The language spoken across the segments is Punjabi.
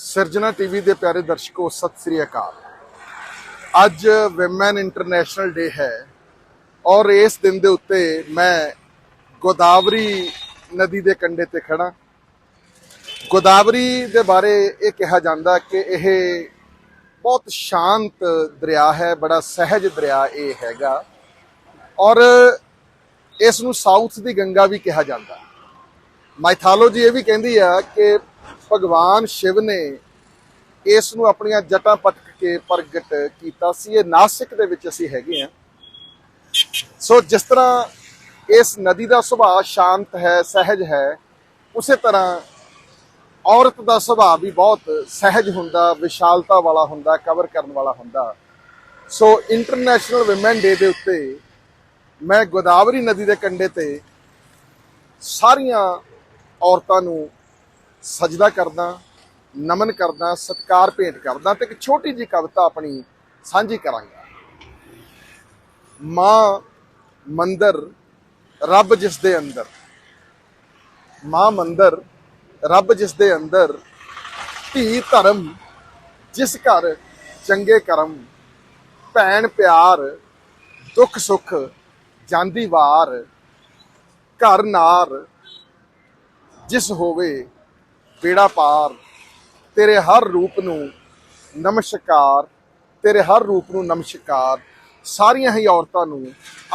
ਸਿਰਜਣਾ ਟੀਵੀ ਦੇ ਪਿਆਰੇ ਦਰਸ਼ਕੋ, ਸਤਿ ਸ੍ਰੀ ਅਕਾਲ। ਅੱਜ ਵਿਮਨ ਇੰਟਰਨੈਸ਼ਨਲ ਡੇ ਹੈ ਔਰ ਇਸ ਦਿਨ ਦੇ ਉੱਤੇ ਮੈਂ ਗੋਦਾਵਰੀ ਨਦੀ ਦੇ ਕੰਢੇ ਤੇ ਖੜਾ ਗੋਦਾਵਰੀ ਦੇ ਬਾਰੇ ਇਹ ਕਿਹਾ ਜਾਂਦਾ ਕਿ ਇਹ ਬਹੁਤ ਸ਼ਾਂਤ ਦਰਿਆ ਹੈ, ਬੜਾ ਸਹਿਜ ਦਰਿਆ ਇਹ ਹੈਗਾ। ਔਰ ਇਸ ਨੂੰ ਸਾਊਥ ਦੀ ਗੰਗਾ ਵੀ ਕਿਹਾ ਜਾਂਦਾ। ਮਾਈਥੋਲੋਜੀ ਇਹ ਵੀ ਕਹਿੰਦੀ ਆ ਕਿ ਭਗਵਾਨ ਸ਼ਿਵ ਨੇ ਇਸ ਨੂੰ ਆਪਣੀਆਂ ਜਟਾਂ ਪਟਕ ਕੇ ਪ੍ਰਗਟ ਕੀਤਾ ਸੀ। ਇਹ ਨਾਸਿਕ ਦੇ ਵਿੱਚ ਅਸੀਂ ਹੈਗੇ ਆ ਸੋ ਜਿਸ ਤਰ੍ਹਾਂ ਇਸ ਨਦੀ ਦਾ ਸੁਭਾਅ ਸ਼ਾਂਤ ਹੈ, ਸਹਿਜ ਹੈ, ਉਸੇ ਤਰ੍ਹਾਂ ਔਰਤ ਦਾ ਸੁਭਾਅ ਵੀ ਬਹੁਤ ਸਹਿਜ ਹੁੰਦਾ, ਵਿਸ਼ਾਲਤਾ ਵਾਲਾ ਹੁੰਦਾ, ਕਵਰ ਕਰਨ ਵਾਲਾ ਹੁੰਦਾ। ਸੋ ਇੰਟਰਨੈਸ਼ਨਲ ਔਮਨ ਡੇ ਦੇ ਉੱਤੇ ਮੈਂ ਗੋਦਾਵਰੀ ਨਦੀ ਦੇ ਕੰਢੇ ਤੇ ਸਾਰੀਆਂ ਔਰਤਾਂ ਨੂੰ ਸਜਦਾ ਕਰਦਾ, ਨਮਨ ਕਰਦਾ, ਸਤਿਕਾਰ ਭੇਟ ਕਰਦਾ ਤੇ ਇੱਕ ਛੋਟੀ ਜੀ ਕਵਿਤਾ ਆਪਣੀ ਸਾਂਝੀ ਕਰਾਂਗਾ। ਮਾਂ ਮੰਦਰ, ਰੱਬ ਜਿਸ ਦੇ ਅੰਦਰ। ਮਾਂ ਮੰਦਰ, ਰੱਬ ਜਿਸ ਦੇ ਅੰਦਰ। ਧੀ ਧਰਮ, ਜਿਸ ਘਰ ਚੰਗੇ ਕਰਮ। ਭੈਣ ਪਿਆਰ, ਦੁੱਖ ਸੁੱਖ, ਜਾਂਦੀ ਵਾਰ। ਘਰ ਨਾਰ, ਜਿਸ ਹੋਵੇ ਬੇੜਾ ਪਾਰ। ਤੇਰੇ ਹਰ ਰੂਪ ਨੂੰ ਨਮਸਕਾਰ, ਤੇਰੇ ਹਰ ਰੂਪ ਨੂੰ ਨਮਸਕਾਰ। ਸਾਰੀਆਂ ਹੀ ਔਰਤਾਂ ਨੂੰ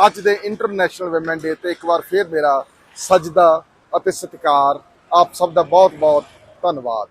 ਅੱਜ ਦੇ ਇੰਟਰਨੈਸ਼ਨਲ ਔਮਨ ਡੇ ਤੇ ਇੱਕ ਵਾਰ ਫੇਰ ਮੇਰਾ ਸਜਦਾ ਅਤੇ ਸਤਿਕਾਰ। ਆਪ ਸਭ ਦਾ ਬਹੁਤ ਬਹੁਤ ਧੰਨਵਾਦ।